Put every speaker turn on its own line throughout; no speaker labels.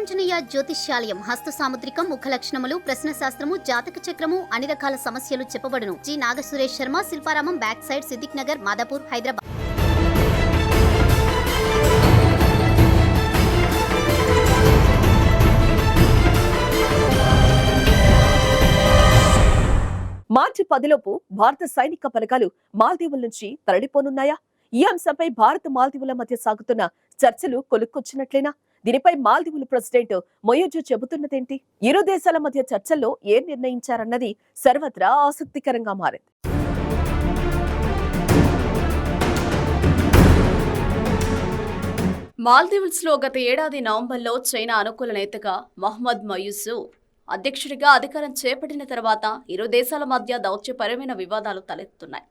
వీరాంజనేయ జ్యోతిష్యాలయం హస్త సాముద్రికం ముఖ లక్షణములు ప్రశ్న శాస్త్రము జాతక చక్రము అన్ని రకాల సమస్యలు చెప్పబడును. G. Nagasuresh Sharma Shilparamam back side Siddiq Nagar Madhapur Hyderabad.
March పదిలోపు భారత సైనిక బలగాలు మాల్దీవుల నుంచి తరలిపోనున్నాయా? ఈ అంశంపై భారత్ మాల్దీవుల మధ్య సాగుతున్న చర్చలు కొలుక్కొచ్చినట్లేనా? దీనిపై మాల్దీవులు ప్రెసిడెంట్ మొయోజు చెబుతున్నదేంటి? ఇరు దేశాల మధ్య చర్చల్లో ఏం నిర్ణయించారన్నది సర్వత్రా ఆసక్తికరంగా మారింది.
మాల్దీవ్స్లో గత ఏడాది నవంబర్లో చైనా అనుకూల నేతగా మహమ్మద్ మయూసు అధ్యక్షుడిగా అధికారం చేపట్టిన తర్వాత ఇరు దేశాల మధ్య దౌత్యపరమైన వివాదాలు తలెత్తుతున్నాయి.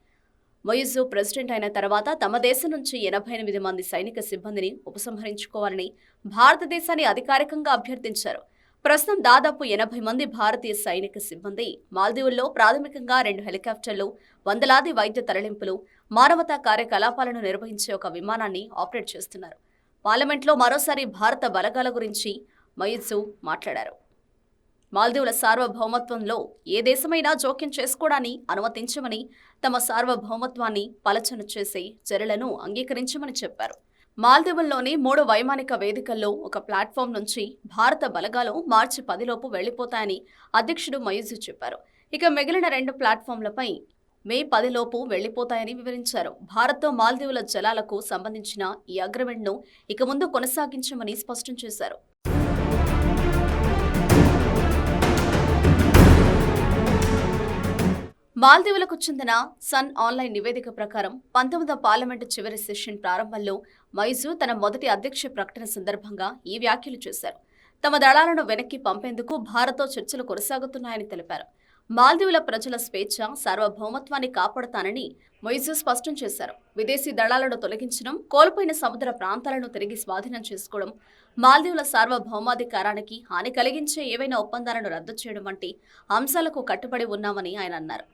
మొయిజు ప్రెసిడెంట్ అయిన తర్వాత తమ దేశం నుంచి ఎనభై ఎనిమిది మంది సైనిక సిబ్బందిని ఉపసంహరించుకోవాలని భారతదేశాన్ని అధికారికంగా అభ్యర్థించారు. ప్రస్తుతం దాదాపు ఎనభై మంది భారతీయ సైనిక సిబ్బంది మాల్దీవుల్లో ప్రాథమికంగా రెండు హెలికాప్టర్లు వందలాది వైద్య తరలింపులు మానవతా కార్యకలాపాలను నిర్వహించే ఒక విమానాన్ని ఆపరేట్ చేస్తున్నారు. పార్లమెంట్లో మరోసారి భారత బలగాల గురించి మయిజు మాట్లాడారు. మాల్దీవుల సార్వభౌమత్వంలో ఏ దేశమైనా జోక్యం చేసుకోవడాన్ని అనుమతించమని తమ సార్వభౌమత్వాన్ని పలచన చేసే చర్యలను అంగీకరించమని చెప్పారు. మాల్దీవుల్లోని మూడు వైమానిక వేదికల్లో ఒక ప్లాట్ఫామ్ నుంచి భారత బలగాలు మార్చి పదిలోపు వెళ్ళిపోతాయని అధ్యక్షుడు మయూజు చెప్పారు. ఇక మిగిలిన రెండు ప్లాట్ఫామ్లపై మే పదిలోపు వెళ్ళిపోతాయని వివరించారు. భారత్తో మాల్దీవుల జలాలకు సంబంధించిన ఈ అగ్రిమెంట్ను ఇక ముందు కొనసాగించమని స్పష్టం చేశారు. మాల్దీవులకు చెందిన సన్ ఆన్లైన్ నివేదిక ప్రకారం పంతొమ్మిదవ పార్లమెంటు చివరి సెషన్ ప్రారంభంలో మైజు తన మొదటి అధ్యక్ష ప్రకటన సందర్భంగా ఈ వ్యాఖ్యలు చేశారు. తమ దళాలను వెనక్కి పంపేందుకు భారత్తో చర్చలు కొనసాగుతున్నాయని తెలిపారు. మాల్దీవుల ప్రజల స్వేచ్ఛ సార్వభౌమత్వాన్ని కాపాడతానని మొయిజు స్పష్టం చేశారు. విదేశీ దళాలను తొలగించడం కోల్పోయిన సముద్ర ప్రాంతాలను తిరిగి స్వాధీనం చేసుకోవడం మాల్దీవుల సార్వభౌమాధికారానికి హాని కలిగించే ఏవైనా ఒప్పందాలను రద్దు చేయడం వంటి అంశాలకు కట్టుబడి ఉన్నామని ఆయన అన్నారు.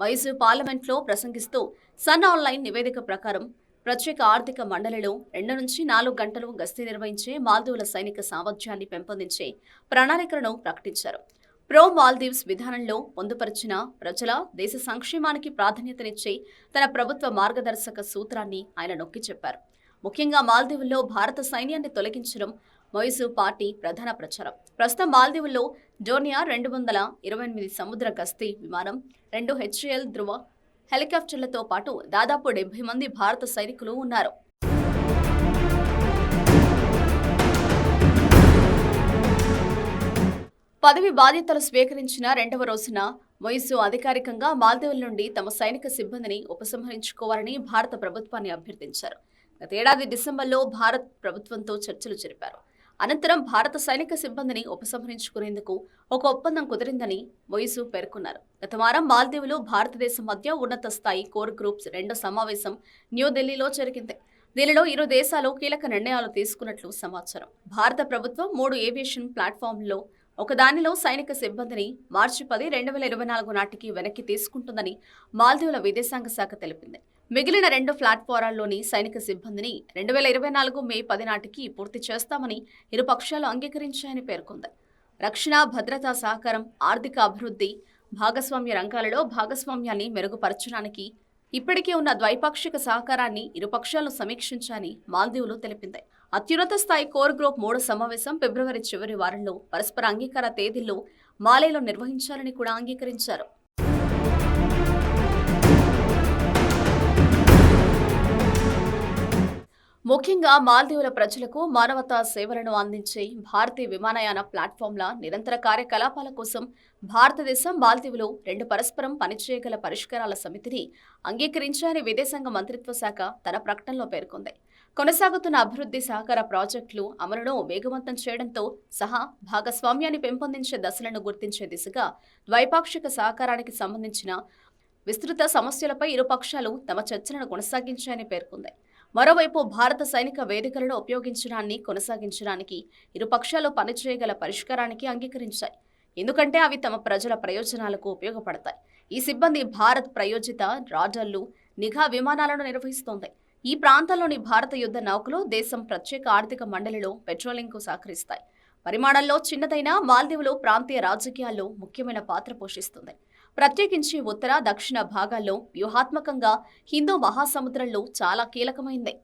వైసు పార్లమెంట్లో ప్రసంగిస్తూ సన్ ఆన్లైన్ నివేదిక ప్రకారం ప్రత్యేక ఆర్థిక మండలిలో రెండు నుంచి నాలుగు గంటలు గస్తీ నిర్వహించే మాల్దీవుల సైనిక సామర్థ్యాన్ని పెంపొందించే ప్రణాళికలను ప్రకటించారు. ప్రో మాల్దీవ్స్ విధానంలో పొందుపరిచిన ప్రజల దేశ సంక్షేమానికి ప్రాధాన్యతనిచ్చే తన ప్రభుత్వ మార్గదర్శక సూత్రాన్ని ఆయన నొక్కి చెప్పారు. ముఖ్యంగా మాల్దీవుల్లో భారత సైన్యాన్ని తొలగించడం మొయిసు పార్టీ ప్రధాన ప్రచారం. ప్రస్తుతం మాల్దీవుల్లో జోనియా రెండు వందల ఇరవై ఎనిమిది సముద్ర గస్తీ విమానం రెండు హెచ్ఏఎల్ ధృవ హెలికాప్టర్లతో పాటు దాదాపు డెబ్బై మంది భారత సైనికులు ఉన్నారు. పదవి బాధ్యతలు స్వీకరించిన రెండవ రోజున మొయిసు అధికారికంగా మాల్దీవుల నుండి తమ సైనిక సిబ్బందిని ఉపసంహరించుకోవాలని భారత ప్రభుత్వాన్ని అభ్యర్థించారు. గతేడాది డిసెంబర్లో భారత్ ప్రభుత్వంతో చర్చలు జరిపారు. అనంతరం భారత సైనిక సిబ్బందిని ఉపసంహరించుకునేందుకు ఒక ఒప్పందం కుదిరిందని మొయిసు పేర్కొన్నారు. గత వారం మాల్దీవులు భారతదేశం మధ్య ఉన్నత స్థాయి కోర్ గ్రూప్స్ రెండో సమావేశం న్యూఢిల్లీలో జరిగింది. దీనిలో ఇరు దేశాలు కీలక నిర్ణయాలు తీసుకున్నట్లు సమాచారం. భారత ప్రభుత్వం మూడు ఏవియేషన్ ప్లాట్ఫామ్లో ఒకదానిలో సైనిక సిబ్బందిని మార్చి పది రెండు వేల ఇరవై నాలుగు నాటికి వెనక్కి తీసుకుంటుందని మాల్దీవుల విదేశాంగ శాఖ తెలిపింది. మిగిలిన రెండు ప్లాట్ఫారాల్లోని సైనిక సిబ్బందిని రెండు వేల ఇరవై నాలుగు మే పది నాటికి పూర్తి చేస్తామని ఇరు పక్షాలు అంగీకరించాయని పేర్కొంది. రక్షణ భద్రతా సహకారం ఆర్థిక అభివృద్ధి భాగస్వామ్య రంగాలలో భాగస్వామ్యాన్ని మెరుగుపరచడానికి ఇప్పటికే ఉన్న ద్వైపాక్షిక సహకారాన్ని ఇరు పక్షాలు సమీక్షించాలని మాల్దీవులు తెలిపింది. అత్యున్నత స్థాయి కోర్ గ్రూప్ మూడు సమావేశం ఫిబ్రవరి చివరి వారంలో పరస్పర అంగీకార తేదీల్లో మాలేలో నిర్వహించాలని కూడా అంగీకరించారు. ముఖ్యంగా మాల్దీవుల ప్రజలకు మానవతా సేవలను అందించే భారతీయ విమానయాన ప్లాట్ఫామ్ల నిరంతర కార్యకలాపాల కోసం భారతదేశం మాల్దీవులు రెండు పరస్పరం పనిచేయగల పరిష్కారాల సమితిని అంగీకరించాయని విదేశాంగ మంత్రిత్వ శాఖ తన ప్రకటనలో పేర్కొంది. కొనసాగుతున్న అభివృద్ధి సహకార ప్రాజెక్టులు అమలును వేగవంతం చేయడంతో సహా భాగస్వామ్యాన్ని పెంపొందించే దశలను గుర్తించే దిశగా ద్వైపాక్షిక సహకారానికి సంబంధించిన విస్తృత సమస్యలపై ఇరు పక్షాలు తమ చర్చలను కొనసాగించాయని పేర్కొంది. మరోవైపు భారత సైనిక వేదికలను ఉపయోగించడాన్ని కొనసాగించడానికి ఇరు పక్షాలు పనిచేయగల పరిష్కారానికి అంగీకరించాయి. ఎందుకంటే అవి తమ ప్రజల ప్రయోజనాలకు ఉపయోగపడతాయి. ఈ సిబ్బంది భారత్ ప్రయోజిత రాడర్లు నిఘా విమానాలను నిర్వహిస్తోంది. ఈ ప్రాంతంలోని భారత యుద్ధ నౌకలు దేశం ప్రత్యేక ఆర్థిక మండలిలో పెట్రోలింగ్కు సహకరిస్తాయి. పరిమాణంలో చిన్నదైన మాల్దీవులు ప్రాంతీయ రాజకీయాల్లో ముఖ్యమైన పాత్ర పోషిస్తుంది. ప్రత్యేకించి ఉత్తర దక్షిణ భాగాల్లో వ్యూహాత్మకంగా హిందూ మహాసముద్రంలో చాలా కీలకమైంది.